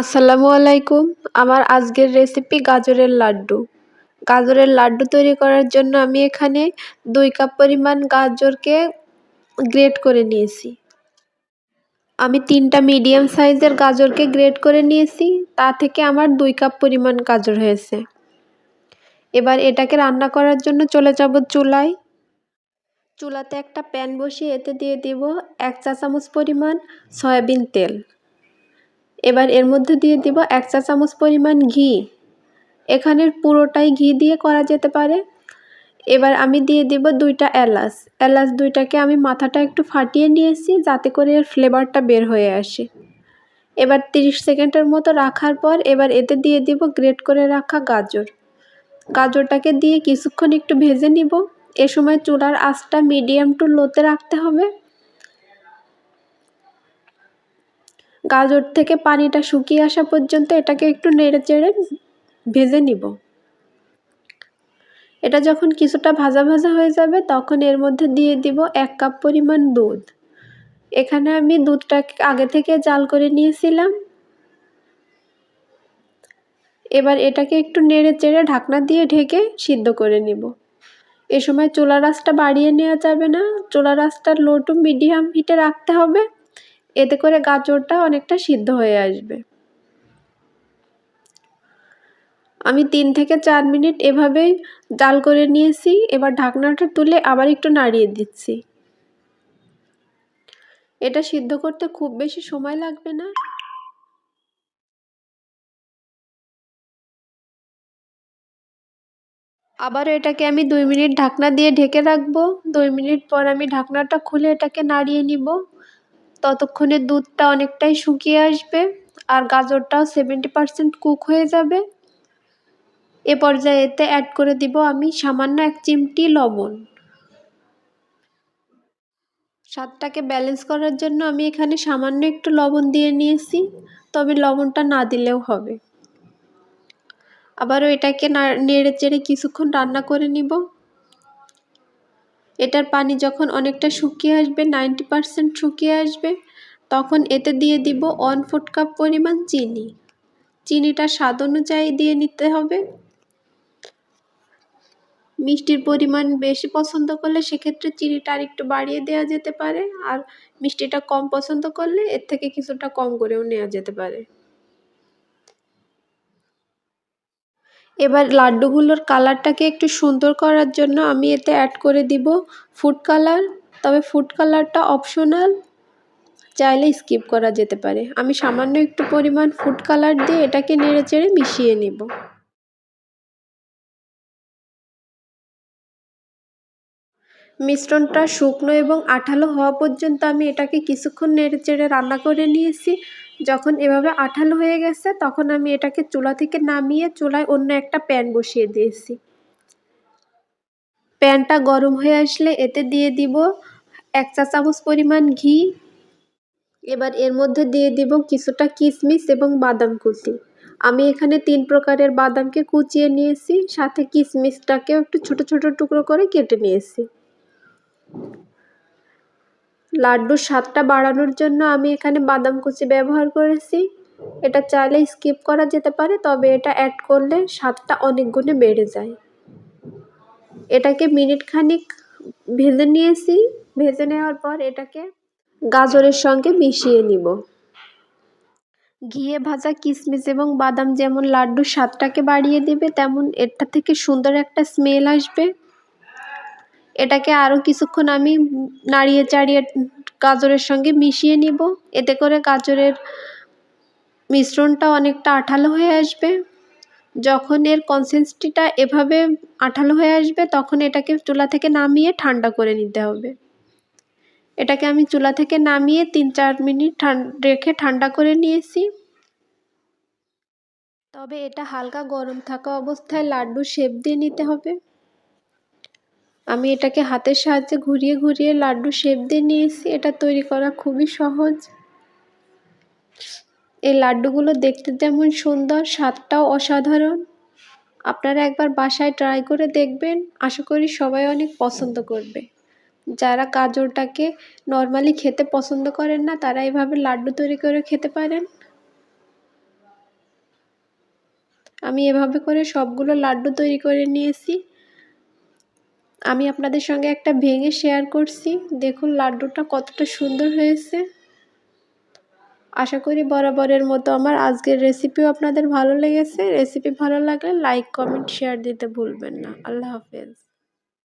আসসালামু আলাইকুম। আমার আজকের রেসিপি গাজরের লাড্ডু। গাজরের লাড্ডু তৈরি করার জন্য আমি এখানে দুই কাপ পরিমাণ গাজরকে গ্রেট করে নিয়েছি। আমি তিনটা মিডিয়াম সাইজের গাজরকে গ্রেট করে নিয়েছি। তা থেকে আমার দুই কাপ পরিমাণ গাজর হয়েছে। এবার এটাকে রান্না করার জন্য চলে যাব চুলায়। চুলাতে একটা প্যান বসিয়ে এতে দিয়ে দিব এক চা চামচ পরিমাণ সয়াবিন তেল। এবার এর মধ্যে দিয়ে দিব এক চা চামচ পরিমাণ ঘি। এখানের পুরোটাই ঘি দিয়ে করা যেতে পারে। এবার আমি দিয়ে দিব দুইটা এলাচ। এলাচ দুইটাকে আমি মাথাটা একটু ফাটিয়ে নিয়েছি যাতে করে এর ফ্লেভারটা বের হয়ে আসে। এবার 30 সেকেন্ডের মতো রাখার পর এবার এতে দিয়ে দিব গ্রেট করে রাখা গাজর। গাজরটাকে দিয়ে কিছুক্ষণ একটু ভেজে নিব। এ সময় চুলার আঁচটা মিডিয়াম টু লোতে রাখতে হবে। গাজর থেকে পানিটা শুকিয়ে আসা পর্যন্ত এটাকে একটু নেড়ে চেড়ে ভেজে নিব। এটা যখন কিছুটা ভাজা ভাজা হয়ে যাবে তখন এর মধ্যে দিয়ে দিব এক কাপ পরিমাণ দুধ। এখানে আমি দুধটা আগে থেকে জাল করে নিয়েছিলাম। এবার এটাকে একটু নেড়ে চেড়ে ঢাকনা দিয়ে ঢেকে সিদ্ধ করে নিব। এ সময় চোলা রাসটা বাড়িয়ে নেওয়া যাবে না। চোলা রাসটা লো টু মিডিয়াম হিটে রাখতে হবে। এতে করে গাজরটা অনেকটা সিদ্ধ হয়ে আসবে। আমি তিন থেকে চার মিনিট এভাবেই জাল করে নিয়েছি, এবার ঢাকনাটা তুলে আবার একটু নাড়িয়ে দিচ্ছি। এটা সিদ্ধ করতে খুব বেশি সময় লাগবে না। আবারও এটাকে আমি দুই মিনিট ঢাকনা দিয়ে ঢেকে রাখব। দুই মিনিট পর আমি ঢাকনাটা খুলে এটাকে নাড়িয়ে নিব। ততক্ষণে দুধটা অনেকটাই শুকিয়ে আসবে আর গাজরটাও সেভেন্টি পারসেন্ট কুক হয়ে যাবে। এ পর্যায়ে এতে অ্যাড করে দিব আমি সামান্য এক চিমটি লবণ। স্বাদটাকে ব্যালেন্স করার জন্য আমি এখানে সামান্য একটু লবণ দিয়ে নিয়েছি, তবে লবণটা না দিলেও হবে। আবারও এটাকে নেড়ে চেড়ে কিছুক্ষণ রান্না করে নিব। এটার পানি যখন অনেকটা শুকিয়ে আসবে, নাইনটি পারসেন্ট শুকিয়ে আসবে, তখন এতে দিয়ে দিব ওয়ান ফুট কাপ পরিমাণ চিনি। চিনিটা স্বাদ অনুযায়ী দিয়ে নিতে হবে। মিষ্টির পরিমাণ বেশি পছন্দ করলে সেক্ষেত্রে চিনিটা আর একটু বাড়িয়ে দেওয়া যেতে পারে, আর মিষ্টিটা কম পছন্দ করলে এর থেকে কিছুটা কম করেও নেওয়া যেতে পারে। এবার লাড্ডুগুলোর কালারটাকে একটু সুন্দর করার জন্য আমি এতে অ্যাড করে দিব ফুড কালার তবে ফুড কালারটা অপশনাল চাইলে স্কিপ করা যেতে পারে। আমি সামান্য একটু পরিমাণ ফুড কালার দিয়ে এটাকে নেড়ে চেড়ে মিশিয়ে নিব। মিশ্রণটা শুকনো এবং আঠালো হওয়া পর্যন্ত আমি এটাকে কিছুক্ষণ নেড়ে চেড়ে রান্না করে নিয়েছি। যখন এভাবে আঠালো হয়ে গেছে, তখন আমি এটাকে চুলা থেকে নামিয়ে চুলায় অন্য একটা প্যান বসিয়ে দিয়েছি। প্যানটা গরম হয়ে আসলে এতে দিয়ে দিব এক চা চামচ পরিমাণ ঘি। এবার এর মধ্যে দিয়ে দিব কিছুটা কিশমিশ এবং বাদাম কুচি। আমি এখানে তিন প্রকারের বাদামকে কুচিয়ে নিয়েছি, সাথে কিশমিশটাকেও একটু ছোট ছোট টুকরো করে কেটে নিয়েছি। লাড্ডুর স্বাদটা বাড়ানোর জন্য আমি এখানে বাদাম কুচি ব্যবহার করেছি। এটা চাইলে স্কিপ করা যেতে পারে, তবে এটা অ্যাড করলে স্বাদটা অনেক গুণে বেড়ে যায়। এটাকে মিনিট খানিক ভেজে নিয়েছি। ভেজে নেওয়ার পর এটাকে গাজরের সঙ্গে মিশিয়ে নিব। ঘিয়ে ভাজা কিশমিশ এবং বাদাম যেমন লাড্ডুর স্বাদটাকে বাড়িয়ে দেবে, তেমন এটা থেকে সুন্দর একটা স্মেল আসবে। এটাকে আরও কিছুক্ষণ আমি নাড়িয়ে চাড়িয়ে গাজরের সঙ্গে মিশিয়ে নিব। এতে করে গাজরের মিশ্রণটা অনেকটা আঠালো হয়ে আসবে। যখন এর কনসিস্টেন্সিটা এভাবে আঠালো হয়ে আসবে, তখন এটাকে চুলা থেকে নামিয়ে ঠান্ডা করে নিতে হবে। এটাকে আমি চুলা থেকে নামিয়ে তিন চার মিনিট রেখে ঠান্ডা করে নিয়েছি। তবে এটা হালকা গরম থাকা অবস্থায় লাড্ডু শেপ দিয়ে নিতে হবে। আমি এটাকে হাতের সাহায্যে ঘুরিয়ে ঘুরিয়ে লাড্ডু শেপ দিয়ে নিয়েছি। এটা তৈরি করা খুবই সহজ। এই লাড্ডুগুলো দেখতে যেমন সুন্দর, স্বাদটাও অসাধারণ। আপনারা একবার বাসায় ট্রাই করে দেখবেন। আশা করি সবাই অনেক পছন্দ করবে। যারা গাজরটাকে নর্মালি খেতে পছন্দ করেন না, তারা এভাবে লাড্ডু তৈরি করে খেতে পারেন। আমি এভাবে করে সবগুলো লাড্ডু তৈরি করে নিয়েছি। আমি আপনাদের সঙ্গে একটা ভেঙে শেয়ার করছি। দেখুন, লাড্ডুটা কতটা সুন্দর হয়েছে। আশা করি বরাবরের মতো আমার আজকের রেসিপিও আপনাদের ভালো লেগেছে। রেসিপি ভালো লাগলে লাইক কমেন্ট শেয়ার দিতে ভুলবেন না। আল্লাহ হাফেজ।